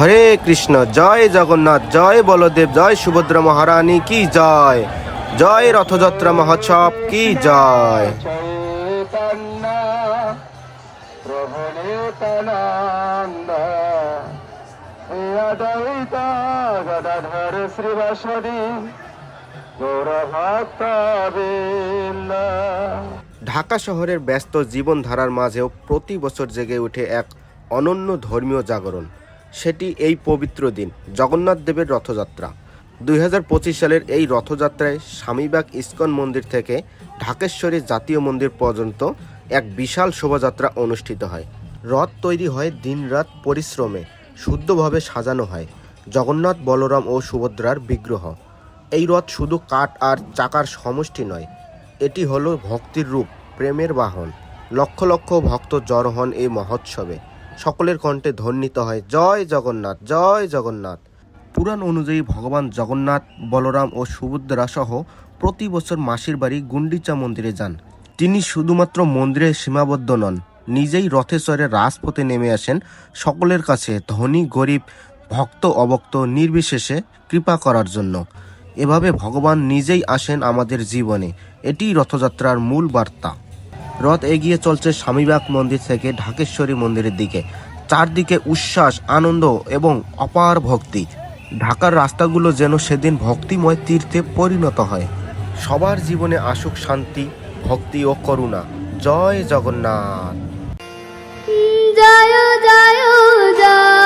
হরে কৃষ্ণ, জয় জগন্নাথ, জয় বলদেব, জয় সুভদ্রা মহারানী, কি জয়? জয় রথযাত্রা মহোৎসব, কি জয়? ঢাকা শহরের ব্যস্ত জীবনধারার মাঝেও প্রতি বছর জেগে ওঠে এক অনন্য ধর্মীয় জাগরণ। সেটি এই পবিত্র দিন, জগন্নাথ দেবের রথযাত্রা। দুই হাজার পঁচিশ সালের এই রথযাত্রায় স্বামীবাগ ইস্কন মন্দির থেকে ঢাকেশ্বরী জাতীয় মন্দির পর্যন্ত এক বিশাল শোভাযাত্রা অনুষ্ঠিত হয়। রথ তৈরি হয় দিনরাত পরিশ্রমে, শুদ্ধভাবে সাজানো হয়। জগন্নাথ, বলরাম ও সুভদ্রার বিগ্রহ। এই রথ শুধু কাঠ আর চাকার সমষ্টি নয়, এটি হলো ভক্তির রূপ, প্রেমের বাহন। লক্ষ লক্ষ ভক্ত জড় হন এই মহোৎসবে। সকলের কণ্ঠে ধ্বনিত হয়, জয় জগন্নাথ জয় জগন্নাথ। পুরাণ অনুযায়ী ভগবান জগন্নাথ, বলরাম ও সুভদ্রা সহ প্রতি বছর মাসির বাড়ি গুন্ডিচা মন্দিরে যান। তিনি শুধুমাত্র মন্দিরে সীমাবদ্ধ নন, নিজেই রথে চড়ে রাজপথে নেমে আসেন। সকলের কাছে ধনী, গরিব, ভক্ত, অভক্ত, নির্বিশেষে কৃপা করার জন্য। এভাবে ভগবান নিজেই আসেন আমাদের জীবনে। এটিই রথযাত্রার মূল বার্তা। রথ এগিয়ে চলছে স্বামীবাগ মন্দির থেকে ঢাকেশ্বরী মন্দিরের দিকে। চারদিকে উচ্ছ্বাস, আনন্দ এবং অপার ভক্তি। ঢাকার রাস্তাগুলো যেন সেদিন ভক্তিময় তীর্থে পরিণত হয়। সবার জীবনে আসুক শান্তি, ভক্তি ও করুণা। জয় জগন্নাথ। জয় জয়